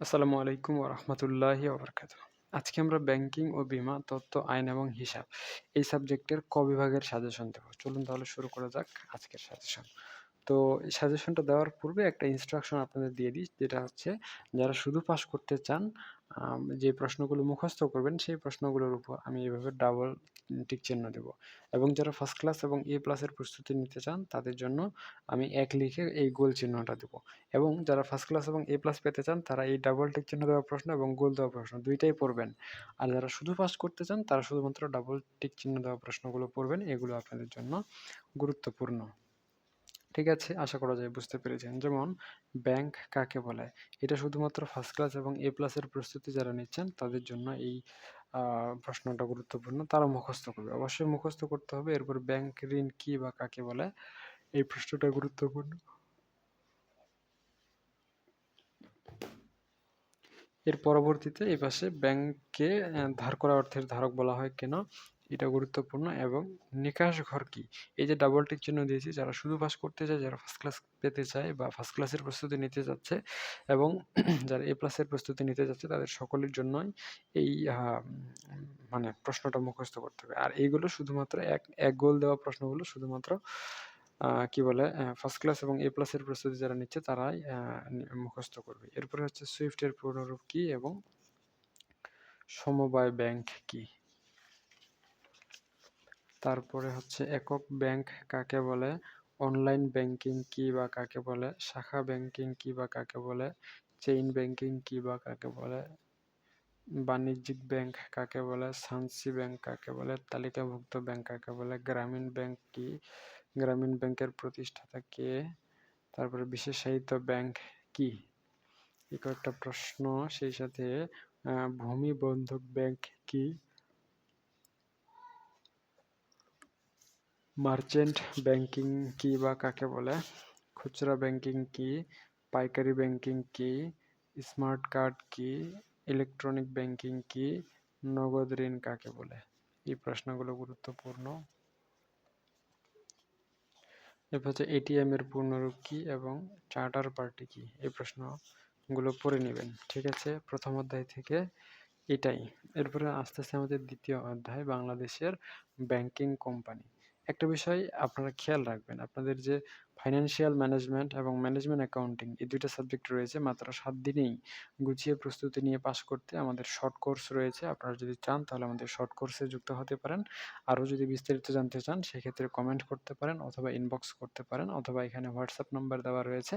আসসালামু আলাইকুম ওরহমতুল্লাহি ওবরকাত আজকে আমরা ব্যাংকিং ও বীমা, তথ্য, আইন এবং হিসাব এই সাবজেক্টের ক বিভাগের সাজেশন দেবো। চলুন তাহলে শুরু করা যাক আজকের সাজেশন। তো সাজেশনটা দেওয়ার পূর্বে একটা ইনস্ট্রাকশন আপনাদের দিয়ে দিই, যেটা হচ্ছে যারা শুধু পাস করতে চান যে প্রশ্নগুলো মুখস্থ করবেন, সেই প্রশ্নগুলোর উপর আমি এভাবে ডাবল টিক চিহ্ন দেব। এবং যারা ফার্স্ট ক্লাস এবং এ প্লাসের প্রস্তুতি নিতে চান, তাদের জন্য আমি এক লিখে এই গোল চিহ্নটা দেব। এবং যারা ফার্স্ট ক্লাস এবং এ প্লাস পেতে চান, তারা এই ডাবল টিক চিহ্ন দেওয়া প্রশ্ন এবং গোল দেওয়া প্রশ্ন দুইটাই পড়বেন। আর যারা শুধু পাস করতে চান, তারা শুধুমাত্র ডাবল টিক চিহ্ন দেওয়া প্রশ্নগুলো পড়বেন, এগুলো আপনাদের জন্য গুরুত্বপূর্ণ। ঠিক আছে? আশা করা যায় বুঝতে পেরেছেন। যেমন ব্যাংক কাকে বলে? এটা শুধুমাত্র ফার্স্ট ক্লাস এবং এ প্লাসের প্রস্তুতি যারা নিচ্ছেন, তাদের জন্য এই প্রশ্নটা গুরুত্বপূর্ণ। তারা মুখস্থ করবে। অবশ্যই মুখস্থ করতে হবে। এরপর ব্যাংক ঋণ কি বা কাকে বলে? এই প্রশ্নটা গুরুত্বপূর্ণ। এর পরবর্তীতে এই পাশে ব্যাংকে ধার করা অর্থের ধারক বলা হয় কেন? এটা গুরুত্বপূর্ণ এবং নিকাশ ঘর কি? এই যে ডাবল টিক চিহ্ন দিয়েছি, যারা শুধু পাস করতে চায়, যারা ফার্স্ট ক্লাস পেতে চায় বা ফার্স্ট ক্লাসের প্রস্তুতি নিতে যাচ্ছে এবং যারা এ প্লাসের প্রস্তুতি নিতে যাচ্ছে, তাদের সকলের জন্যই এই মানে প্রশ্নটা মুখস্থ করতে হবে। আর এইগুলো শুধুমাত্র এক এক গোল দেওয়া প্রশ্নগুলো শুধুমাত্র কি বলে ফার্স্ট ক্লাস এবং এ প্লাসের প্রস্তুতি যারা নিচ্ছে, তারাই মুখস্থ করবে। এরপরে হচ্ছে সুইফটের পুনরূপ কি এবং সমবায় ব্যাংক কি? তারপরে হচ্ছে একক ব্যাংক কাকে বলে? অনলাইন ব্যাংকিং কি বা কাকে বলে? শাখা ব্যাংকিং কি বা কাকে বলে? চেইন ব্যাংকিং কি বা কাকে বলে? বাণিজ্যিক ব্যাংক কাকে বলে? সানসি ব্যাংক কাকে বলে? তালিকাভুক্ত ব্যাংক কাকে বলে? গ্রামীণ ব্যাংক কি? গ্রামীণ ব্যাংকের প্রতিষ্ঠাতা কে? তারপরে বিশেষায়িত ব্যাংক কি? এই কয়েকটা প্রশ্ন, সেই সাথে ভূমি বন্ধক ব্যাংক কি? মার্চেন্ট ব্যাংকিং কি বা কাকে বলে? খুচরা ব্যাংকিং কি, পাইকারি ব্যাংকিং কি, স্মার্ট কার্ড কি, ইলেকট্রনিক ব্যাংকিং কি, নগদ ঋণ কাকে বলে? এই প্রশ্নগুলো গুরুত্বপূর্ণ। এরপর হচ্ছে এটিএম এর পূর্ণরূপ কি এবং চার্টার পার্টি কি? এই প্রশ্নগুলো পড়ে নেবেন, ঠিক আছে? প্রথম অধ্যায় থেকে এটাই। এরপরে আস্তে আস্তে আমাদের দ্বিতীয় অধ্যায়, বাংলাদেশের ব্যাংকিং কোম্পানি। একটা বিষয় আপনারা খেয়াল রাখবেন। আপনাদের যে ফাইন্যান্সিয়াল ম্যানেজমেন্ট এবং ম্যানেজমেন্ট অ্যাকাউন্টিং এই দুইটা সাবজেক্ট রয়েছে মাত্র সাত দিনেই গুছিয়ে প্রস্তুতি নিয়ে পাশ করতে আমাদের শর্ট কোর্স রয়েছে। আপনারা যদি চান তাহলে আমাদের শর্ট কোর্সে যুক্ত হতে পারেন। আরও যদি বিস্তারিত জানতে চান সেক্ষেত্রে কমেন্ট করতে পারেন অথবা ইনবক্স করতে পারেন অথবা এখানে হোয়াটসঅ্যাপ নাম্বার দেওয়া রয়েছে।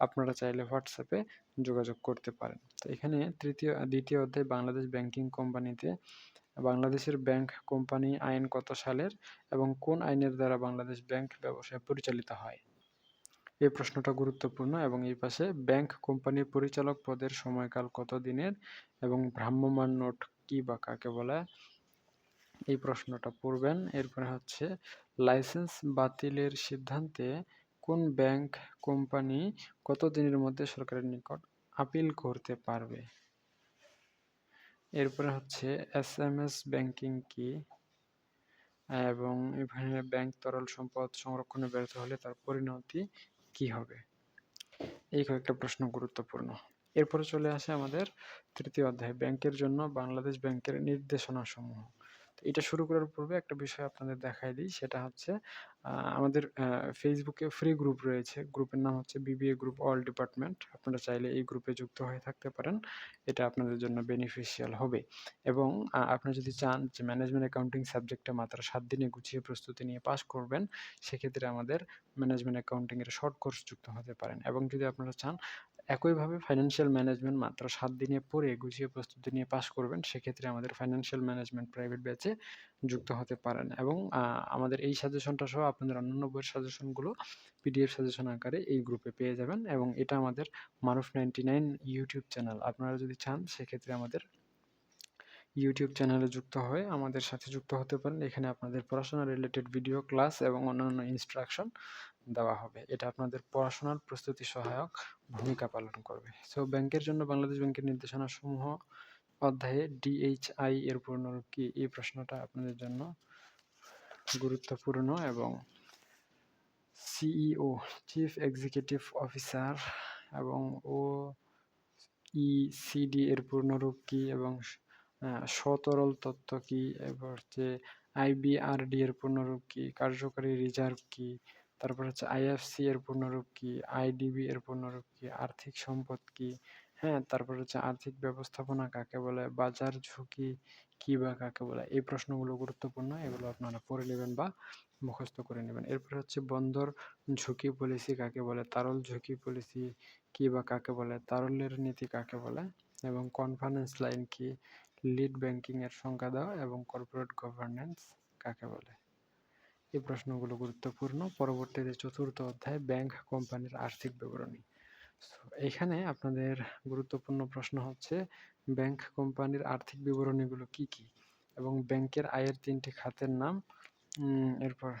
আপনারা চাইলে হোয়াটসঅ্যাপে যোগাযোগ করতে পারেন। তো এখানে তৃতীয়, দ্বিতীয় অধ্যায় বাংলাদেশ ব্যাংকিং কোম্পানিতে বাংলাদেশের ব্যাংক কোম্পানি আইন কত সালের এবং কোন আইনের দ্বারা বাংলাদেশ ব্যাংক ব্যবসায় পরিচালিত হয়? এই প্রশ্নটা গুরুত্বপূর্ণ এবং এই পাশে ব্যাংক কোম্পানির পরিচালক পদের সময়কাল কত দিনের এবং ভ্রাম্যমাণ নোট কি বা কাকে বলে? এই প্রশ্নটা পড়বেন। এরপরে হচ্ছে, লাইসেন্স বাতিলের সিদ্ধান্তে কোন ব্যাংক কোম্পানি কত দিনের মধ্যে সরকারের নিকট আপিল করতে পারবে? এরপরে হচ্ছে এস এম এস ব্যাংকিং কি? এবং এখানে ব্যাংক তরল সম্পদ সংরক্ষণে ব্যর্থ হলে তার পরিণতি কি হবে? এই কয়েকটা প্রশ্ন গুরুত্বপূর্ণ। এরপরে চলে আসে আমাদের তৃতীয় অধ্যায়, ব্যাংকের জন্য বাংলাদেশ ব্যাংকের নির্দেশনা সমূহ এটা শুরু করার পূর্বে একটা বিষয় আপনাদের দেখাই দিই। সেটা হচ্ছে আমাদের ফেসবুকে ফ্রি গ্রুপ রয়েছে। গ্রুপের নাম হচ্ছে বিবিএ গ্রুপ অল ডিপার্টমেন্ট আপনারা চাইলে এই গ্রুপে যুক্ত হয়ে থাকতে পারেন। এটা আপনাদের জন্য বেনিফিশিয়াল হবে। এবং আপনি যদি চান যে ম্যানেজমেন্ট অ্যাকাউন্টিং সাবজেক্টে মাত্র সাত দিনে গুছিয়ে প্রস্তুতি নিয়ে পাস করবেন, সেক্ষেত্রে আমাদের ম্যানেজমেন্ট অ্যাকাউন্টিংয়ের শর্ট কোর্স যুক্ত হতে পারেন। এবং যদি আপনারা চান একইভাবে ফাইন্যান্সিয়াল ম্যানেজমেন্ট মাত্র সাত দিনে পড়ে গুছিয়ে প্রস্তুতি নিয়ে পাশ করবেন, সেক্ষেত্রে আমাদের ফাইন্যান্সিয়াল ম্যানেজমেন্ট প্রাইভেট ব্যাচে যুক্ত হতে পারেন। এবং আমাদের এই সাজেশনটা সহ আপনাদের অন্যান্য বইয়ের সাজেশনগুলো পিডিএফ সাজেশন আকারে এই গ্রুপে পেয়ে যাবেন। এবং এটা আমাদের Maruf ninety nine YouTube channel আপনারা যদি চান, সেক্ষেত্রে আমাদের ইউটিউব চ্যানেলে যুক্ত হয়ে, আমাদের সাথে যুক্ত হতে পারেন। এখানে আপনাদের পড়াশোনা রিলেটেড ভিডিও ক্লাস এবং অন্যান্য ইনস্ট্রাকশন দেওয়া হবে। এটা আপনাদের পড়াশোনার প্রস্তুতি সহায়ক ভূমিকা পালন করবে। সো ব্যাংকের জন্য বাংলাদেশ ব্যাংকের নির্দেশনা সমূহ অধ্যায়ে ডিএইচআই এর পূর্ণরূপ কি? এই প্রশ্নটা আপনাদের জন্য গুরুত্বপূর্ণ এবং সিইও চিফ এক্সিকিউটিভ অফিসার এবং ও ইসিডি এর পূর্ণরূপ কি এবং সতরল তত্ত্ব কি? এবার হচ্ছে আইবিআরডি এর পূর্ণরূপ কি? কার্যকরী রিজার্ভ কি? তারপর হচ্ছে আইএফসি এর পূর্ণরূপ কি? আইডিবি এর পূর্ণরূপ কি? আর্থিক সম্পদ কি? হ্যাঁ তারপর হচ্ছে আর্থিক ব্যবস্থাপনা কাকে বলে? বাজার ঝুঁকি কি বা কাকে বলে? এই প্রশ্নগুলো গুরুত্বপূর্ণ, এগুলো আপনারা পড়ে নেবেন বা মুখস্থ করে নেবেন। এরপর হচ্ছে বন্দর ঝুঁকি পলিসি কাকে বলে? তারল ঝুঁকি পলিসি কি বা কাকে বলে? তারল্যের নীতি কাকে বলে? এবং কনফারেন্স লাইন কি? লিড ব্যাংকিং এর সংজ্ঞা দাও এবং কর্পোরেট গভর্নেন্স কাকে বলে? এই প্রশ্নগুলো গুরুত্বপূর্ণ। পরবর্তীতে চতুর্থ অধ্যায় ব্যাংক কোম্পানির আর্থিক বিবরণী। এখানে আপনাদের গুরুত্বপূর্ণ প্রশ্ন হচ্ছে ব্যাংক কোম্পানির আর্থিক বিবরণীগুলো কি কি? এবং ব্যাংকের আয়ের তিনটি খাতের নাম এরপর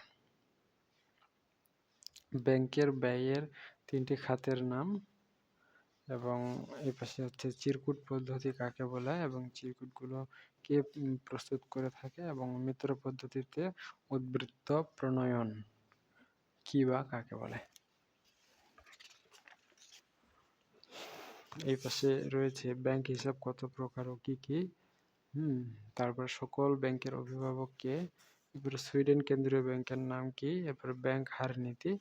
ব্যাংকের ব্যয়ের তিনটি খাতের নাম এবং এই পাশে হচ্ছে চিরকুট পদ্ধতি কাকে বলে এবং চিরকুটগুলো কে প্রস্তুত করে থাকে এবং মিত্র পদ্ধতিতে উদ্বৃত্ত প্রণয়ন। কি বা কাকে বলে? এই পাশে রয়েছে ব্যাংক হিসাব কত প্রকার ও কি কি? হুম, তারপর সকল ব্যাংকের অভিভাবক কে এরপরে সুইডেন কেন্দ্রীয় ব্যাংকের নাম কি? এরপরে ব্যাংক হার নীতি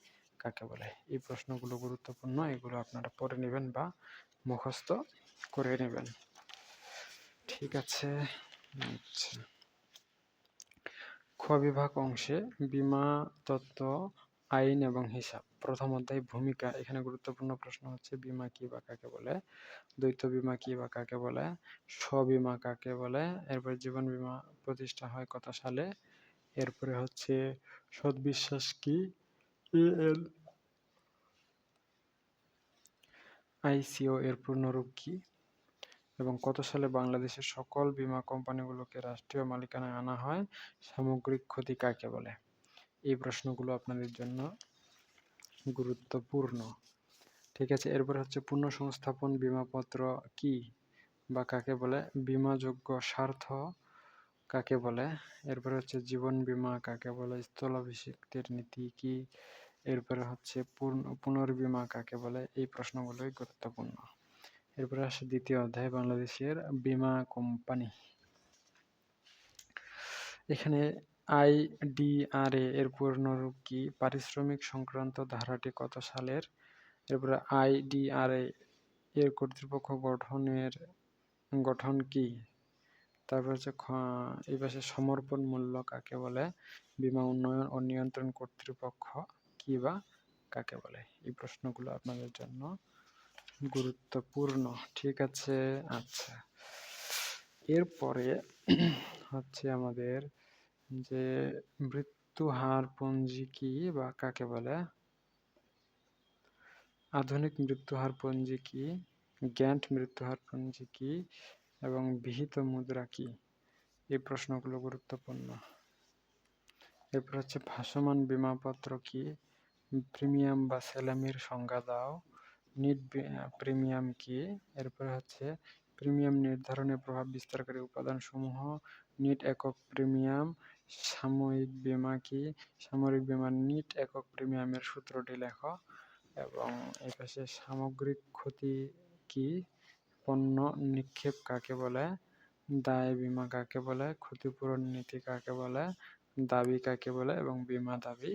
কাকে বলে? এই প্রশ্নগুলো গুরুত্বপূর্ণ, এগুলো আপনারা পড়ে নেবেন বা মুখস্থ করে নেবেন। ঠিক আছে আচ্ছা। খ বিভাগ অংশে বিমা, তত্ত্ব, আইন এবং হিসাব। প্রথম অধ্যায়, ভূমিকা। এখানে গুরুত্বপূর্ণ প্রশ্ন হচ্ছে, বীমা কি বা কাকে বলে? দ্বৈত বিমা কি বা কাকে বলে? স্ববীমা কাকে বলে? এরপর জীবন বিমা প্রতিষ্ঠা হয় কত সালে? এরপরে হচ্ছে সৎবিশ্বাস কি? এএল আইসিও এর পূর্ণরূপ কি? এবং কত সালে বাংলাদেশের সকল বীমা কোম্পানিগুলোকে রাষ্ট্রীয় মালিকানায় আনা হয়? সামগ্রিক ক্ষতি কাকে বলে? এই প্রশ্নগুলো আপনাদের জন্য গুরুত্বপূর্ণ। ঠিক আছে, এরপর হচ্ছে পূর্ণ সংস্থাপন বীমাপত্র কি বা কাকে বলে? বীমাযোগ্য স্বার্থ কাকে বলে? এরপরে হচ্ছে জীবন বীমা কাকে বলে? স্থলাভিষিক্তের নীতি কি? এরপরে হচ্ছে পুনর্বীমা কাকে বলে? এই প্রশ্নগুলোই গুরুত্বপূর্ণ। এরপরে আসে দ্বিতীয় অধ্যায়, বাংলাদেশের বীমা কোম্পানি। এখানে আইডিআরএ এর পূর্ণরূপ কি? পারিশ্রমিক সংক্রান্ত ধারাটি কত সালের? এরপরে আইডিআরএ এর কর্তৃপক্ষ গঠনের, গঠন কি? তারপর হচ্ছে এই পাশে সমর্পণ মূল্য কাকে বলে? বীমা উন্নয়ন ও নিয়ন্ত্রণ কর্তৃপক্ষ। কি বা কাকে বলে? এই প্রশ্নগুলো আপনাদের জন্য গুরুত্বপূর্ণ। ঠিক আছে আচ্ছা। এরপরে হচ্ছে আমাদের যে মৃত্যু হার পঞ্জি কি বা কাকে বলে? আধুনিক মৃত্যু হার পঞ্জি কি? গ্যান্ট মৃত্যু হার পঞ্জি কি? এবং বিহিত মুদ্রা কি? এই প্রশ্নগুলো গুরুত্বপূর্ণ। এরপর হচ্ছে ভাসমান বীমাপত্র কি? প্রিমিয়াম বা স্যালামির সংজ্ঞা দাও। নিট প্রিমিয়াম কি? এরপরে হচ্ছে, প্রিমিয়াম নির্ধারণে প্রভাব বিস্তারকারী উপাদানসমূহ। নিট একক প্রিমিয়াম। সাময়িক বীমা কি? সামরিক বীমার নিট একক প্রিমিয়ামের সূত্রটি লেখো। এবং এই পাশে সামগ্রিক ক্ষতি কি? পণ্য নিক্ষেপ কাকে বলে? দায় বীমা কাকে বলে? ক্ষতিপূরণ নীতি কাকে বলে? দাবি কাকে বলে? এবং বীমা দাবি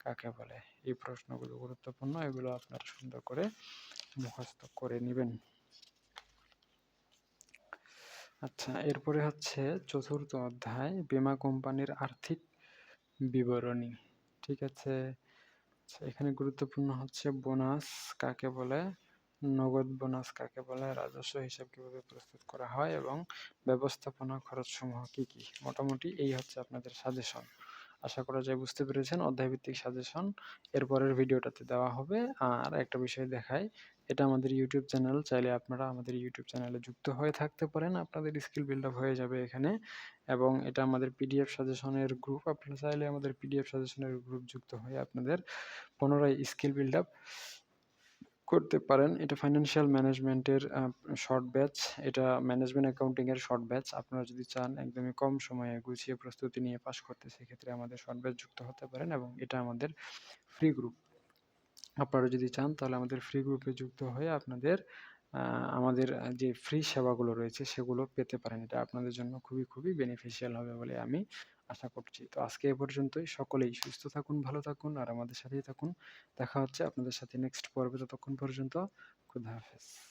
কাকে বলে? এই প্রশ্নগুলো গুরুত্বপূর্ণ এগুলো আপনারা সুন্দর করে মুখস্থ করে নেবেন। আচ্ছা এরপরে হচ্ছে চতুর্থ অধ্যায় বীমা কোম্পানির আর্থিক বিবরণী। ঠিক আছে? আচ্ছা, এখানে গুরুত্বপূর্ণ হচ্ছে বোনাস কাকে বলে? নগদ বোনাস কাকে বলে? রাজস্ব হিসাব কীভাবে প্রস্তুত করা হয় এবং ব্যবস্থাপনা খরচসমূহ কি কি? মোটামুটি এই হচ্ছে আপনাদের সাজেশন আশা করা যায় বুঝতে পেরেছেন। অধ্যায়ভিত্তিক সাজেশন এরপরের ভিডিওটাতে দেওয়া হবে। আর একটা বিষয় দেখায় এটা আমাদের ইউটিউব চ্যানেল চাইলে আপনারা আমাদের ইউটিউব চ্যানেলে যুক্ত হয়ে থাকতে পারেন। আপনাদের স্কিল বিল্ড আপ হয়ে যাবে এখানে। এবং এটা আমাদের পিডিএফ সাজেশনের গ্রুপ আপনারা চাইলে আমাদের পিডিএফ সাজেশনের গ্রুপ যুক্ত হয়ে আপনাদের পুনরায় স্কিল বিল্ড আপ করতে পারেন। এটা ফাইন্যান্সিয়াল ম্যানেজমেন্টের শর্ট ব্যাচ এটা ম্যানেজমেন্ট অ্যাকাউন্টিং এর শর্ট ব্যাচ আপনারা যদি চান একদমই কম সময়ে গুছিয়ে প্রস্তুতি নিয়ে পাশ করতে, সেক্ষেত্রে আমাদের শর্ট ব্যাচ যুক্ত হতে পারেন এবং এটা আমাদের ফ্রি গ্রুপ আপনারা যদি চান, তাহলে আমাদের ফ্রি গ্রুপে যুক্ত হয়ে আপনাদের আমাদের যে ফ্রি সেবাগুলো রয়েছে, সেগুলো পেতে পারেন। এটা আপনাদের জন্য খুবই খুবই বেনিফিশিয়াল হবে বলে আমি আশা করছি। তো আজকে এ পর্যন্তই। সকলেই সুস্থ থাকুন, ভালো থাকুন, আর আমাদের সাথেই থাকুন। দেখা হচ্ছে আপনাদের সাথে নেক্সট পর্বে, ততক্ষণ পর্যন্ত, খুদা হাফেজ।